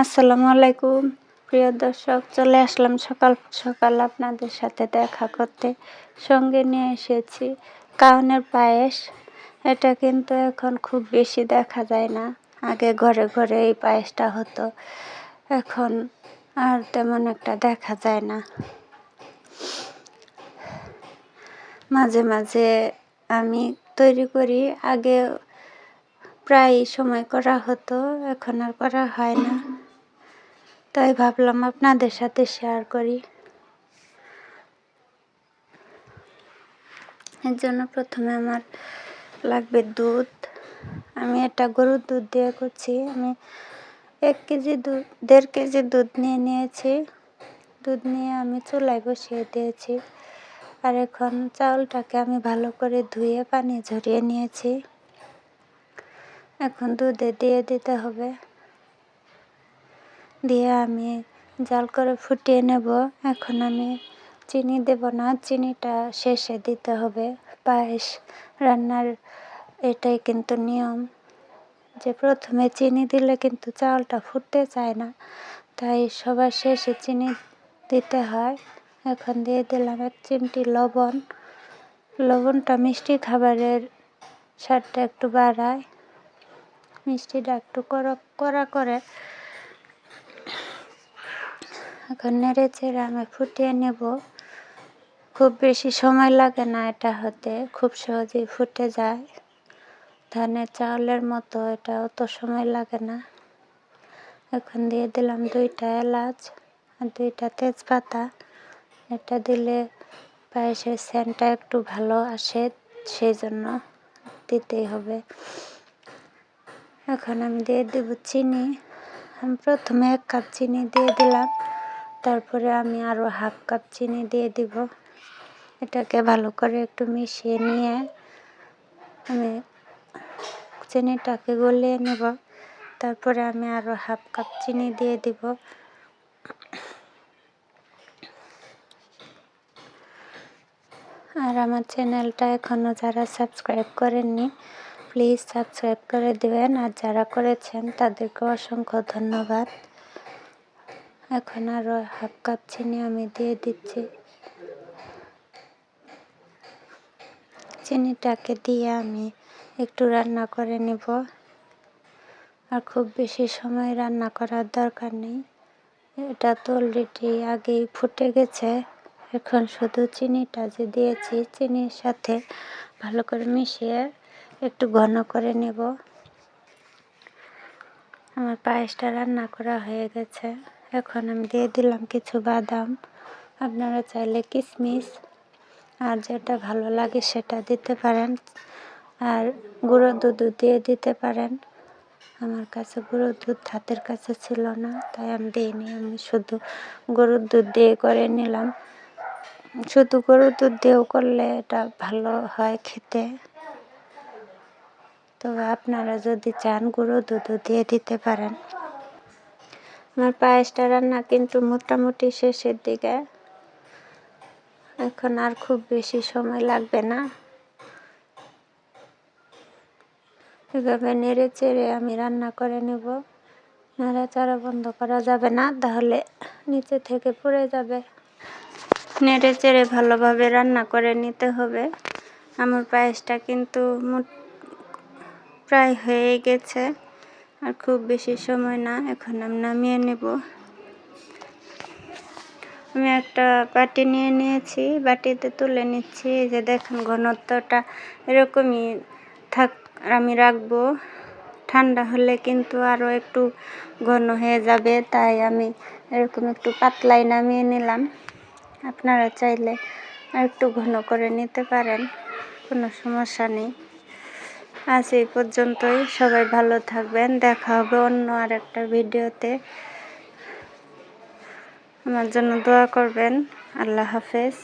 আসসালামু আলাইকুম। প্রিয় দর্শক, চলে আসলাম সকাল সকাল আপনাদের সাথে দেখা করতে। সঙ্গে নিয়ে এসেছি কাউনের পায়েস। এটা কিন্তু এখন খুব বেশি দেখা যায় না। আগে ঘরে ঘরে এই পায়েসটা হতো। এখন আর তেমন একটা দেখা যায় না। মাঝে মাঝে আমি তৈরি করি। আগে প্রায় সময় করা হতো, এখন আর করা হয় না। তাই ভাবলাম আপনাদের সাথে শেয়ার করি। এর জন্য প্রথমে আমার লাগবে দুধ। আমি এটা গরুর দুধ দিয়ে করছি। আমি এক কেজি দুধ দেড় কেজি দুধ নিয়ে নিয়েছি। দুধ নিয়ে আমি চুলায় বসিয়ে দিয়েছি। আর এখন চাউলটাকে আমি ভালো করে ধুয়ে পানি ঝরিয়ে নিয়েছি। এখন দুধে দিয়ে দিতে হবে। দিয়ে আমি জাল করে ফুটিয়ে নেব। এখন আমি চিনি দেব না, চিনিটা শেষে দিতে হবে। পায়েস রান্নার এটাই কিন্তু নিয়ম। যে প্রথমে চিনি দিলে কিন্তু চালটা ফুটতে চায় না, তাই সবার শেষে চিনি দিতে হয়। এখন দিয়ে দিলাম এক চিমটি লবণ। লবণটা মিষ্টি খাবারের স্বাদটা একটু বাড়ায়। মিষ্টিটা একটু কড়া কড়া করে এখন নেড়ে চেড়ে আমি ফুটিয়ে নেব। খুব বেশি সময় লাগে না এটা হতে, খুব সহজেই ফুটে যায়। ধানের চাউলের মতো এটা অত সময় লাগে না। এখন দিয়ে দিলাম দুইটা এলাচ আর দুইটা তেজপাতা। এটা দিলে পায়েসের সেন্টটা একটু ভালো আসে, সেই জন্য দিতেই হবে। এখন আমি দিয়ে দেব চিনি। আমি প্রথমে এক কাপ চিনি দিয়ে দিলাম। তারপরে আমি আরও হাফ কাপ চিনি দিয়ে দিব। এটাকে ভালো করে একটু মিশিয়ে নিয়ে আমি চিনিটাকে গলিয়ে নেব। তারপরে আমি আরও হাফ কাপ চিনি দিয়ে দিব। আর আমার চ্যানেলটা এখনও যারা সাবস্ক্রাইব করেননি প্লিজ সাবস্ক্রাইব করে দেবেন। আর যারা করেছেন তাদেরকে অসংখ্য ধন্যবাদ। এখন আরও হাফ কাপ চিনি আমি দিয়ে দিচ্ছি। চিনিটাকে দিয়ে আমি একটু রান্না করে নেব। আর খুব বেশি সময় রান্না করার দরকার নেই। এটা তো অলরেডি আগেই ফুটে গেছে। এখন শুধু চিনিটা যে দিয়েছি, চিনির সাথে ভালো করে মিশিয়ে একটু ঘন করে নেব। আমার পায়েসটা রান্না করা হয়ে গেছে। এখন আমি দিয়ে দিলাম কিছু বাদাম। আপনারা চাইলে কিশমিশ আর যেটা ভালো লাগে সেটা দিতে পারেন। আর গুঁড়ো দুধও দিয়ে দিতে পারেন। আমার কাছে গরুর দুধ হাতের কাছে ছিল না, তাই আমি দিইনি। আমি শুধু গরুর দুধ দিয়ে করে নিলাম। শুধু গরুর দুধ দিয়েও করলে এটা ভালো হয় খেতে। তবে আপনারা যদি চান গুঁড়ো দুধও দিয়ে দিতে পারেন। আমার পায়েসটা রান্না কিন্তু মোটামুটি শেষের দিকে। এখন আর খুব বেশি সময় লাগবে না। এভাবে নেড়ে চেড়ে আমি রান্না করে নেব। নাড়াচাড়া বন্ধ করা যাবে না, তাহলে নিচে থেকে পড়ে যাবে। নেড়ে চেড়ে ভালোভাবে রান্না করে নিতে হবে। আমার পায়েসটা কিন্তু প্রায় হয়ে গেছে। আর খুব বেশি সময় না, এখন আমি নামিয়ে নেব। আমি একটা বাটি নিয়ে নিয়েছি, বাটিতে তুলে নিচ্ছি, এই যে দেখেন ঘনত্বটা এরকমই থাক, আমি রাখব। ঠান্ডা হলে কিন্তু আরও একটু ঘন হয়ে যাবে, তাই আমি এরকম একটু পাতলাই নামিয়ে নিলাম। আপনারা চাইলে একটু ঘন করে নিতে পারেন, কোনো সমস্যা নেই। আজ এই পর্যন্তই। সবাই ভালো থাকবেন। দেখা হবে অন্য আর একটা ভিডিওতে। আমার জন্য দোয়া করবেন। আল্লাহ হাফেজ।